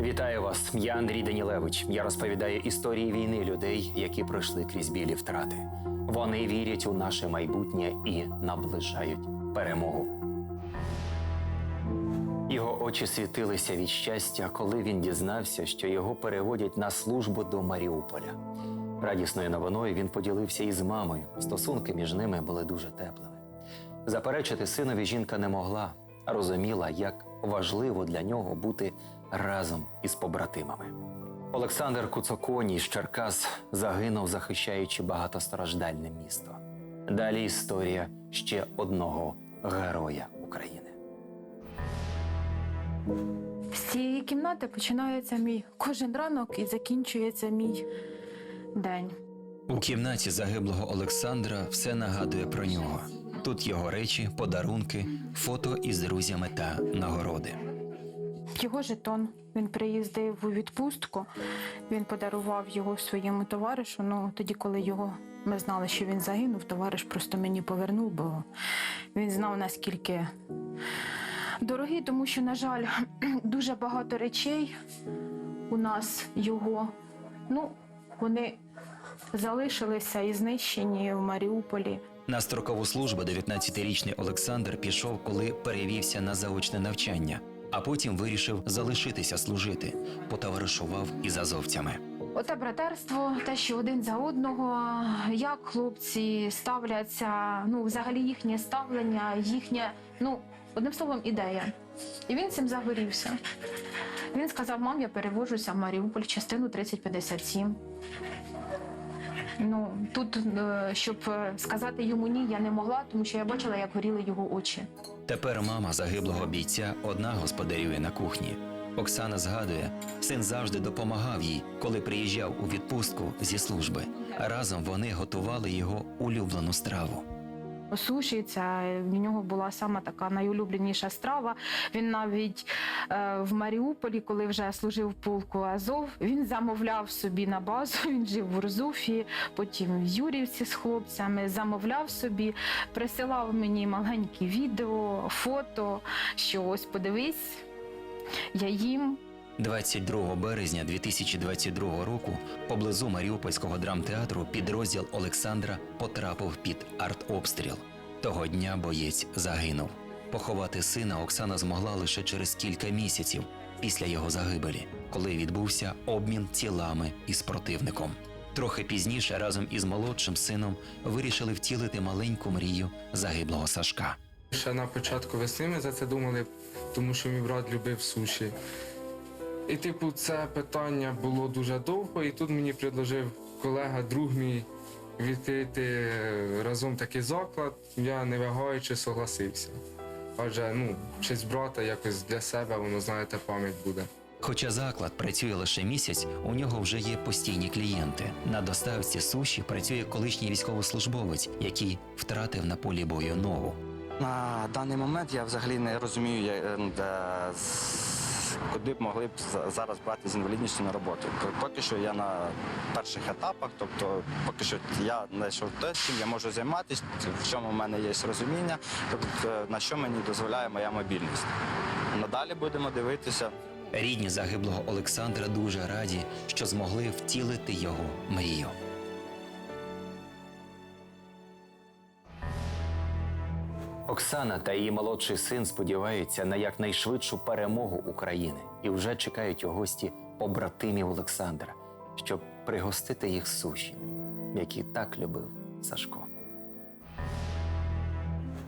Вітаю вас! Я Андрій Данілевич. Я розповідаю історії війни людей, які пройшли крізь білі втрати. Вони вірять у наше майбутнє і наближають перемогу. Його очі світилися від щастя, коли він дізнався, що його переводять на службу до Маріуполя. Радісною новиною він поділився із мамою. Стосунки між ними були дуже теплими. Заперечити синові жінка не могла, а розуміла, як важливо для нього бути разом із побратимами. Олександр Куцоконій з Черкас загинув, захищаючи багатостраждальне місто. Далі історія ще одного героя України. З цієї кімнати починається мій кожен ранок і закінчується мій день. У кімнаті загиблого Олександра все нагадує про нього. Тут його речі, подарунки, фото із друзями та нагороди. Його жетон. Він приїздив у відпустку. Він подарував його своєму товаришу. Ну тоді, коли його ми знали, що він загинув, товариш просто мені повернув, бо він знав наскільки дорогий, тому що, на жаль, дуже багато речей у нас його. Ну, вони залишилися і знищені в Маріуполі. На строкову службу 19-річний Олександр пішов, коли перевівся на заочне навчання, а потім вирішив залишитися служити, потоваришував із азовцями. Оте братерство, те, що один за одного, як хлопці ставляться, ну, взагалі їхнє ставлення, їхнє, ну, одним словом, ідея. І він цим загорівся. Він сказав: мам, я переводжуся в Маріуполь, частину 3057. Ну, тут, е, щоб е, сказати йому ні, я не могла, тому що я бачила, як горіли його очі. Тепер мама загиблого бійця одна господарює на кухні. Оксана згадує, син завжди допомагав їй, коли приїжджав у відпустку зі служби. Разом вони готували його улюблену страву. Це в нього була сама така найулюбленіша страва. Він навіть е, в Маріуполі, коли вже служив полку Азов, він замовляв собі на базу. Він жив в Урзуфі, потім в Юрівці з хлопцями. Замовляв собі, присилав мені маленькі відео, фото. Що ось подивись, я їм. 22 березня 2022 року поблизу Маріупольського драмтеатру підрозділ Олександра потрапив під артобстріл. Того дня боєць загинув. Поховати сина Оксана змогла лише через кілька місяців після його загибелі, коли відбувся обмін тілами із противником. Трохи пізніше разом із молодшим сином вирішили втілити маленьку мрію загиблого Сашка. Ще на початку весни ми за це думали, тому що мій брат любив суші. І, типу, це питання було дуже довго, і тут мені предложив колега, друг мій відкрити е, разом такий заклад. Я не вагаючи согласився. Адже ну, честь брата якось для себе, воно, знаєте, пам'ять буде. Хоча заклад працює лише місяць, у нього вже є постійні клієнти. На доставці суші працює колишній військовослужбовець, який втратив на полі бою ногу. На даний момент я взагалі не розумію, е, де, куди б могли б за- зараз брати з інвалідністю на роботу. Поки що я на перших етапах, тобто поки що я знайшов те, чим я можу займатися, в чому в мене є розуміння, тобто е, на що мені дозволяє моя мобільність. Надалі будемо дивитися. Рідні загиблого Олександра дуже раді, що змогли втілити його мрію. Оксана та її молодший син сподіваються на якнайшвидшу перемогу України і вже чекають у гості побратимів Олександра, щоб пригостити їх суші, які так любив Сашко.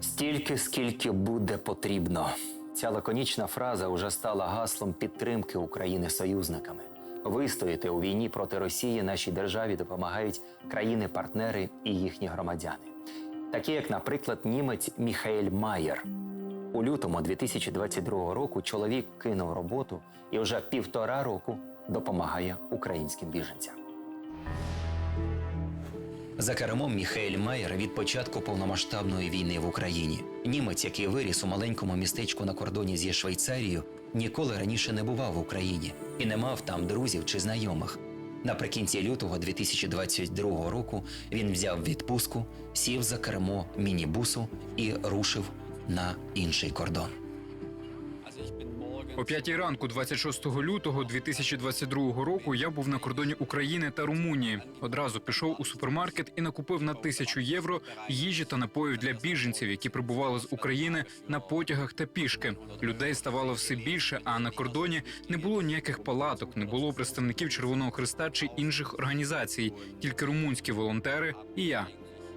Стільки, скільки буде потрібно. Ця лаконічна фраза вже стала гаслом підтримки України союзниками. Вистояти у війні проти Росії нашій державі допомагають країни-партнери і їхні громадяни, такі як, наприклад, німець Міхаель Майєр. У лютому 2022 року чоловік кинув роботу і вже півтора року допомагає українським біженцям. За кермом Міхаель Майер від початку повномасштабної війни в Україні. Німець, який виріс у маленькому містечку на кордоні зі Швейцарією, ніколи раніше не бував в Україні і не мав там друзів чи знайомих. Наприкінці лютого 2022 року він взяв відпустку, сів за кермо мінібусу і рушив на інший кордон. О п'ятій ранку, 26 лютого 2022 року, я був на кордоні України та Румунії. Одразу пішов у супермаркет і накупив на тисячу євро їжі та напоїв для біженців, які прибували з України на потягах та пішки. Людей ставало все більше, а на кордоні не було ніяких палаток, не було представників Червоного Христа чи інших організацій, тільки румунські волонтери і я.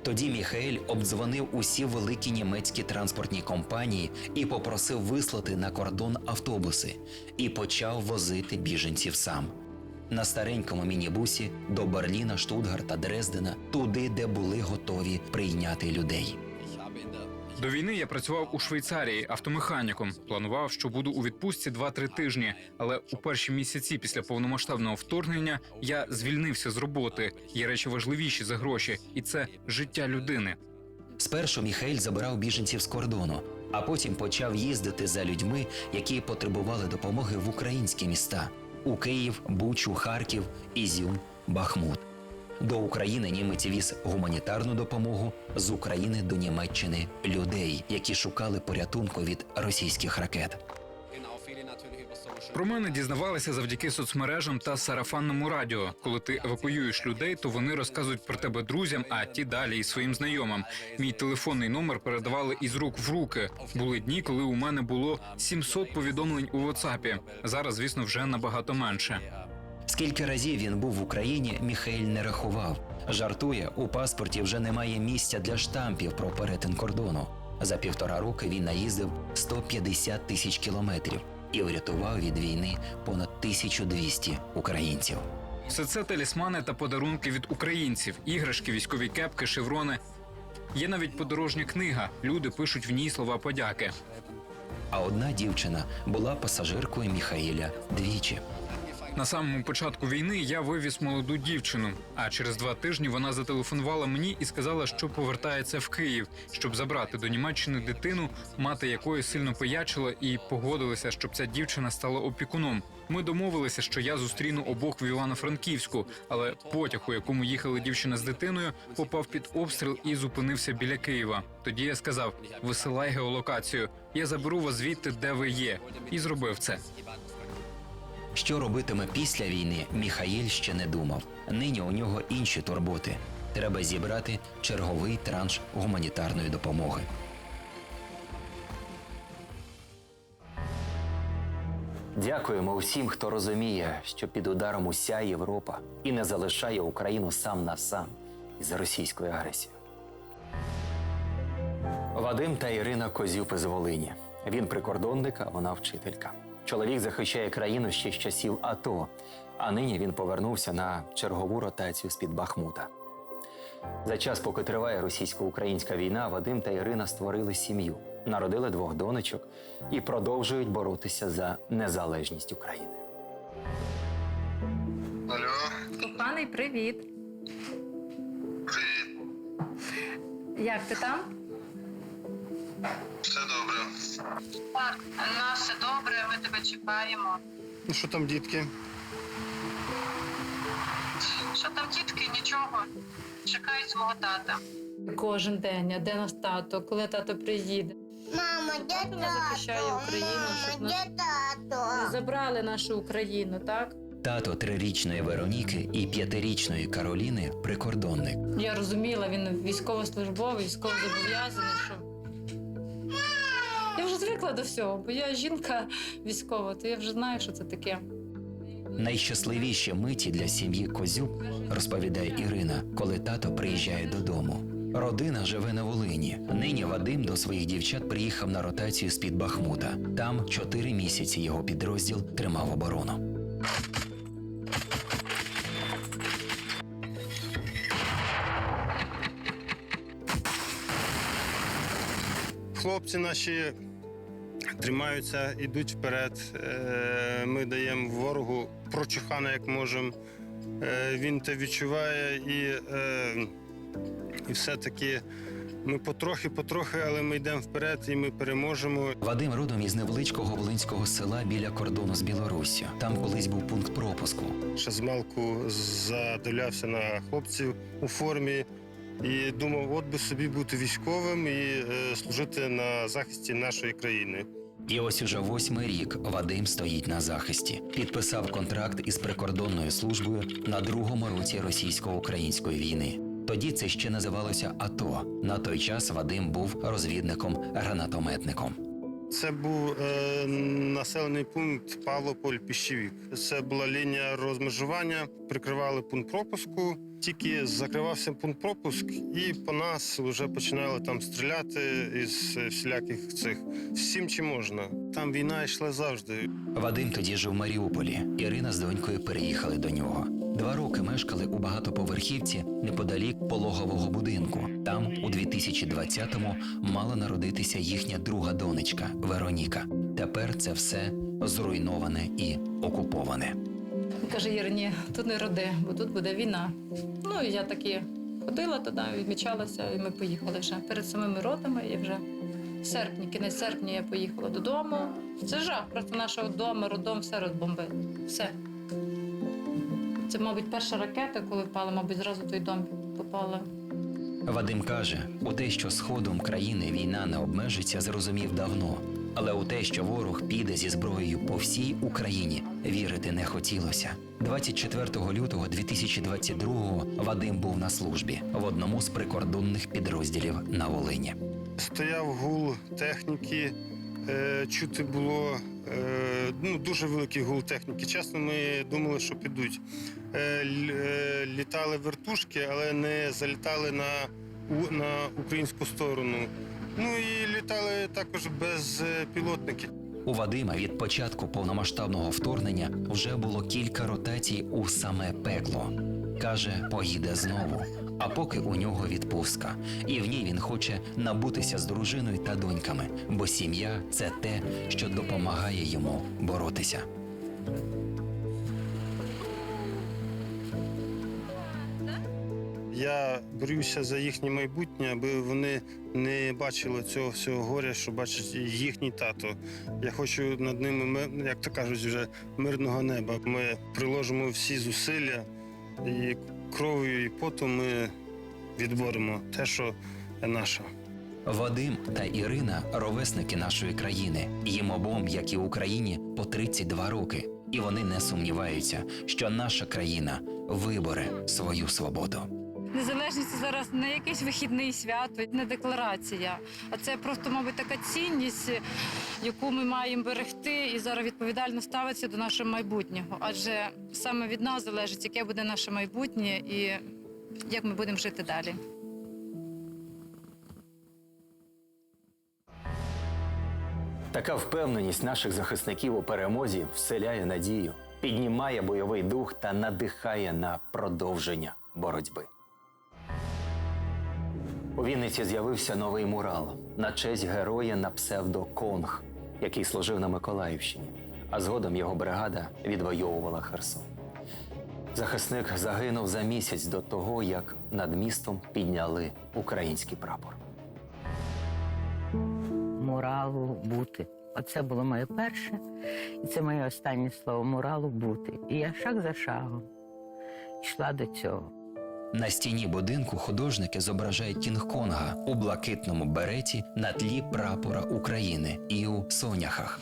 Тоді Міхаель обдзвонив усі великі німецькі транспортні компанії і попросив вислати на кордон автобуси і почав возити біженців сам. На старенькому мінібусі до Берліна, Штутгарта, Дрездена, туди, де були готові прийняти людей. До війни я працював у Швейцарії автомеханіком. Планував, що буду у відпустці 2-3 тижні. Але у перші місяці після повномасштабного вторгнення я звільнився з роботи. Є речі важливіші за гроші, і це життя людини. Спершу Міхаель забирав біженців з кордону, а потім почав їздити за людьми, які потребували допомоги в українські міста у Київ, Бучу, Харків, Ізюм, Бахмут. До України німець віз гуманітарну допомогу з України до Німеччини людей, які шукали порятунку від російських ракет. Про мене дізнавалися завдяки соцмережам та сарафанному радіо. Коли ти евакуюєш людей, то вони розказують про тебе друзям, а ті далі і своїм знайомим. Мій телефонний номер передавали із рук в руки. Були дні, коли у мене було 700 повідомлень у WhatsApp. Зараз, звісно, вже набагато менше. Скільки разів він був в Україні, Міхаель не рахував. Жартує, у паспорті вже немає місця для штампів про перетин кордону. За півтора роки він наїздив 150 тисяч кілометрів і врятував від війни понад 1200 українців. Все це талісмани та подарунки від українців, іграшки, військові кепки, шеврони. Є навіть подорожня книга. Люди пишуть в ній слова подяки. А одна дівчина була пасажиркою Міхаїля двічі. На самому початку війни я вивіз молоду дівчину. А через два тижні вона зателефонувала мені і сказала, що повертається в Київ, щоб забрати до Німеччини дитину, мати якої сильно пиячила, і погодилася, щоб ця дівчина стала опікуном. Ми домовилися, що я зустріну обох в Івано-Франківську, але потяг, у якому їхала дівчина з дитиною, попав під обстріл і зупинився біля Києва. Тоді я сказав: висилай геолокацію, я заберу вас звідти, де ви є, і зробив це. Що робитиме після війни, Міхаїль ще не думав. Нині у нього інші турботи. Треба зібрати черговий транш гуманітарної допомоги. Дякуємо усім, хто розуміє, що під ударом уся Європа і не залишає Україну сам на сам із російською агресією. Вадим та Ірина Козюпи з Волині. Він прикордонник, а вона вчителька. Чоловік захищає країну ще з часів АТО, а нині він повернувся на чергову ротацію з-під Бахмута. За час, поки триває російсько-українська війна, Вадим та Ірина створили сім'ю, народили двох донечок і продовжують боротися за незалежність України. Алло, Коханий, привіт. привіт. Як ти там? Все добре. Так, у нас все добре, ми тебе чекаємо. Ну що там, дітки? Що там, дітки, нічого. Чекають свого тата. Кожен день, а де наш тато, коли тато приїде. Мама, де тато? не захищає Україну, щоб Мама, нас- де тато? Забрали нашу Україну, так? Тато трирічної Вероніки і п'ятирічної Кароліни прикордонник. Я розуміла, він військовослужбовий, військовозобов'язаний, що. Звикла до всього, бо я жінка військова, то я вже знаю, що це таке. Найщасливіші миті для сім'ї Козюб, розповідає Ірина, коли тато приїжджає додому. Родина живе на Волині. Нині Вадим до своїх дівчат приїхав на ротацію з-під Бахмута. Там чотири місяці його підрозділ тримав оборону. Хлопці наші тримаються, йдуть вперед. Е, Ми даємо ворогу прочухана, як можемо. Е, Він те відчуває і, е, і все-таки ми потрохи-потрохи, але ми йдемо вперед і ми переможемо. Вадим родом із невеличкого волинського села біля кордону з Білоруссю. Там колись був пункт пропуску. Ще з малку задивлявся на хлопців у формі і думав, от би собі бути військовим і служити на захисті нашої країни. І ось уже восьмий рік Вадим стоїть на захисті. Підписав контракт із прикордонною службою на другому році російсько-української війни. Тоді це ще називалося АТО. На той час Вадим був розвідником-гранатометником. Це був е, населений пункт Павлополь Піщевік. Це була лінія розмежування, прикривали пункт пропуску. Тільки закривався пункт пропуск, і по нас вже починали там стріляти із всіляких цих всім, чи можна. Там війна йшла завжди. Вадим тоді жив в Маріуполі. Ірина з донькою переїхали до нього. Два роки мешкали у багатоповерхівці неподалік пологового будинку. Там, у 2020-му, мала народитися їхня друга донечка Вероніка. Тепер це все зруйноване і окуповане. Каже, Іра, ні, тут не роди, бо тут буде війна. Ну і я таки ходила туди, відмічалася, і ми поїхали вже перед самими родами. І вже в серпні, кінець серпня я поїхала додому. Це жах, просто нашого дому, родом все розбомбили. Все. Це, мабуть, перша ракета, коли впала, мабуть, зразу в той дом попала. Вадим каже, у те, що сходом країни війна не обмежиться, зрозумів давно. Але у те, що ворог піде зі зброєю по всій Україні, вірити не хотілося. 24 лютого 2022-го Вадим був на службі в одному з прикордонних підрозділів на Волині. Стояв гул техніки, е, чути було е, ну, дуже великий гул техніки. Чесно, ми думали, що підуть. Е, е, літали вертушки, але не залітали на, на українську сторону. Ну і літали також без е, пілотників. У Вадима від початку повномасштабного вторгнення вже було кілька ротацій у саме пекло. Каже, поїде знову. А поки у нього відпустка, і в ній він хоче набутися з дружиною та доньками, бо сім'я це те, що допомагає йому боротися. Я борюся за їхнє майбутнє, аби вони не бачили цього всього горя, що бачить їхній тато. Я хочу над ними, як то кажуть, вже мирного неба. Ми приложимо всі зусилля і кров'ю, і потом ми відборемо те, що наше. Вадим та Ірина ровесники нашої країни. Їм обом, як і Україні, по 32 роки. І вони не сумніваються, що наша країна виборе свою свободу. Незалежність зараз не якийсь вихідний свято, не декларація, а це просто, мабуть, така цінність, яку ми маємо берегти і зараз відповідально ставитися до нашого майбутнього. Адже саме від нас залежить, яке буде наше майбутнє і як ми будемо жити далі. Така впевненість наших захисників у перемозі вселяє надію, піднімає бойовий дух та надихає на продовження боротьби. У Вінниці з'явився новий мурал на честь героя на псевдо Конг, який служив на Миколаївщині, а згодом його бригада відвоювала Херсон. Захисник загинув за місяць до того, як над містом підняли український прапор. муралу бути. Оце було моє перше, і це моє останнє слово муралу бути. І я шаг за шагом йшла до цього. На стіні будинку художники зображають Кінг-Конга у блакитному береті на тлі прапора України і у соняхах.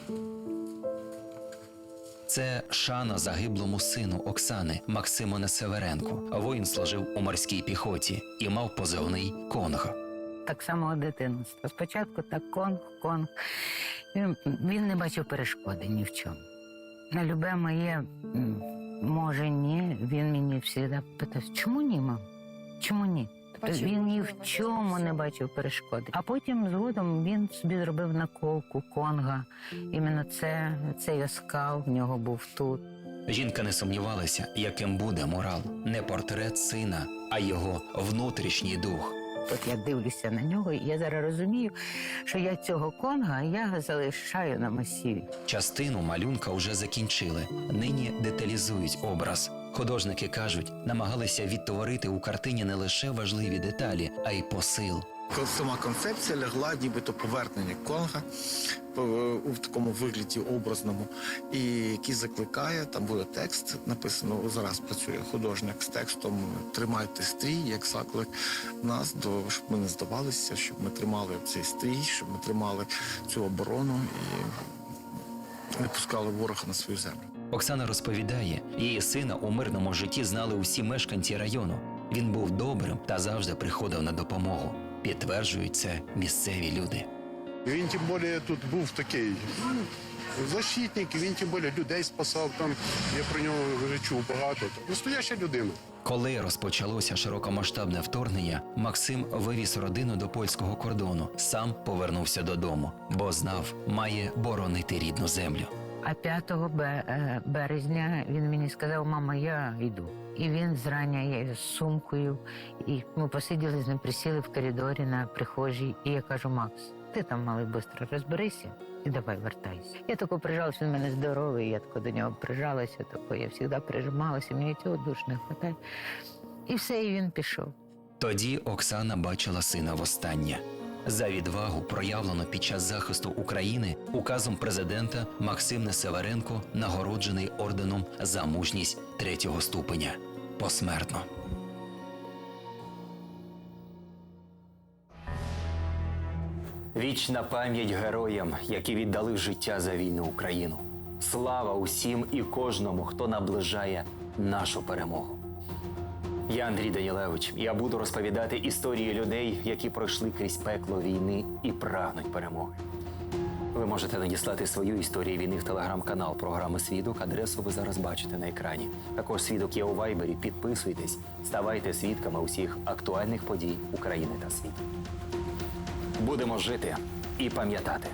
Це шана загиблому сину Оксани Максиму Несеверенку. Воїн служив у морській піхоті і мав позивний Конг. Так само дитинства. Спочатку так конг, конг. Він, не бачив перешкоди ні в чому. На любе моє може ні, він мені завжди питав, чому ні, мам? Чому ні? він ні в чому не бачив перешкоди. А потім згодом він собі зробив наколку конга. Іменно це, цей оскал в нього був тут. Жінка не сумнівалася, яким буде морал. Не портрет сина, а його внутрішній дух. От я дивлюся на нього, і я зараз розумію, що я цього конга я залишаю на масіві. Частину малюнка вже закінчили. Нині деталізують образ. Художники кажуть, намагалися відтворити у картині не лише важливі деталі, а й посил. Коли Сама концепція лягла, нібито повернення Конга у такому вигляді образному, і який закликає, там буде текст написано. Зараз працює художник з текстом Тримайте стрій, як заклик нас до щоб ми не здавалися, щоб ми тримали цей стрій, щоб ми тримали цю оборону і не пускали ворога на свою землю. Оксана розповідає, її сина у мирному житті знали усі мешканці району. Він був добрим та завжди приходив на допомогу. Підтверджують це місцеві люди. Він тим більше тут був такий защитник, він тим більше людей спасав. Там я про нього вже чув багато. Настояща людина. Коли розпочалося широкомасштабне вторгнення, Максим вивіз родину до польського кордону, сам повернувся додому, бо знав, має боронити рідну землю. А 5 е, березня він мені сказав, мама, я йду. І він зрання я з сумкою, і ми посиділи з ним, присіли в коридорі на прихожій, і я кажу, Макс, ти там малий швидко розберися і давай вертайся. Я тако прижалася, він мене здоровий, я тако до нього прижалася, тако, я завжди прижималася, мені цього душ не вистачає. І все, і він пішов. Тоді Оксана бачила сина востаннє. За відвагу, проявлену під час захисту України, указом президента Максим Несеверенко нагороджений орденом за мужність третього ступеня посмертно. Вічна пам'ять героям, які віддали життя за вільну Україну. Слава усім і кожному, хто наближає нашу перемогу. Я Андрій Данілевич. Я буду розповідати історії людей, які пройшли крізь пекло війни і прагнуть перемоги. Ви можете надіслати свою історію війни в телеграм-канал програми Свідок. Адресу ви зараз бачите на екрані. Також свідок є у Вайбері. Підписуйтесь, ставайте свідками усіх актуальних подій України та світу. Будемо жити і пам'ятати.